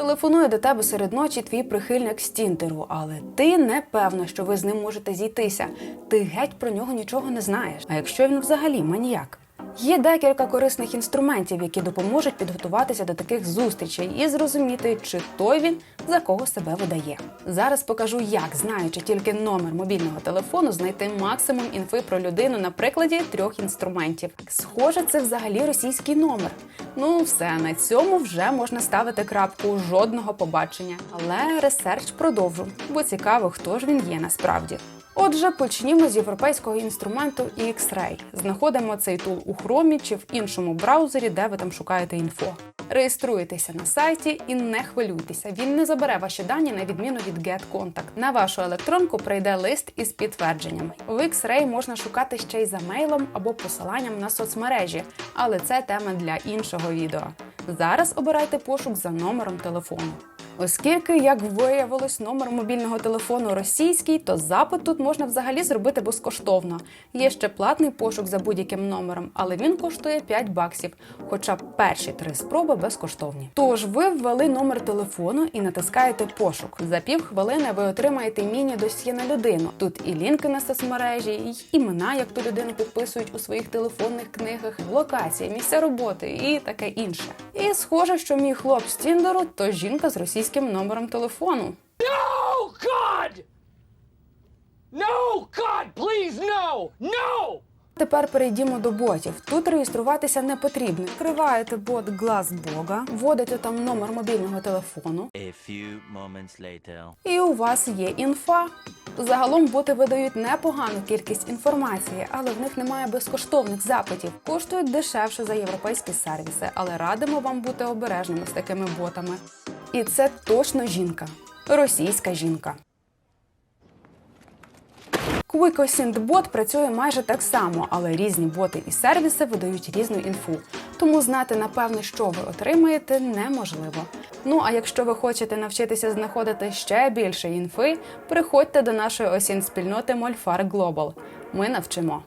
Телефонує до тебе серед ночі твій прихильник з Тіндеру, але ти не певна, що ви з ним можете зійтися. Ти геть про нього нічого не знаєш. А якщо він взагалі маніяк? Є декілька корисних інструментів, які допоможуть підготуватися до таких зустрічей і зрозуміти, чи той він за кого себе видає. Зараз покажу, як, знаючи тільки номер мобільного телефону, знайти максимум інфи про людину на прикладі трьох інструментів. Схоже, це взагалі російський номер. Ну, все на цьому вже можна ставити крапку жодного побачення. Але ресерч продовжу, бо цікаво, хто ж він є насправді. Отже, почнімо з європейського інструменту X-Ray. Знаходимо цей тул у Chrome чи в іншому браузері, де ви там шукаєте інфо. Реєструєтеся на сайті і не хвилюйтеся. Він не забере ваші дані на відміну від GetContact. На вашу електронку прийде лист із підтвердженням. В X-Ray можна шукати ще й за мейлом або посиланням на соцмережі, але це тема для іншого відео. Зараз обирайте пошук за номером телефону. Оскільки, як виявилось, номер мобільного телефону російський, то запит тут можна взагалі зробити безкоштовно. Є ще платний пошук за будь-яким номером, але він коштує 5 баксів, хоча перші три спроби безкоштовні. Тож ви ввели номер телефону і натискаєте пошук. За півхвилини ви отримаєте міні-досьє на людину. Тут і лінки на соцмережі, і імена, як ту людину підписують у своїх телефонних книгах, локації, місця роботи і таке інше. І схоже, що мій хлоп з Тіндеру то жінка з російським номером телефону. No, God! No, God, please, no! No! Тепер перейдімо до ботів. Тут реєструватися не потрібно. Вкриваєте бот Glassboga, вводите там номер мобільного телефону, A few moments later. і у вас є інфа. Загалом боти видають непогану кількість інформації, але в них немає безкоштовних запитів. Коштують дешевше за європейські сервіси, але радимо вам бути обережними з такими ботами. І це точно жінка, російська жінка. QuickOSynth-бот працює майже так само, але різні боти і сервіси видають різну інфу. Тому знати напевне, що ви отримаєте, неможливо. Ну а якщо ви хочете навчитися знаходити ще більше інфи, приходьте до нашої осінь спільноти Мольфар Глобал. Ми навчимо.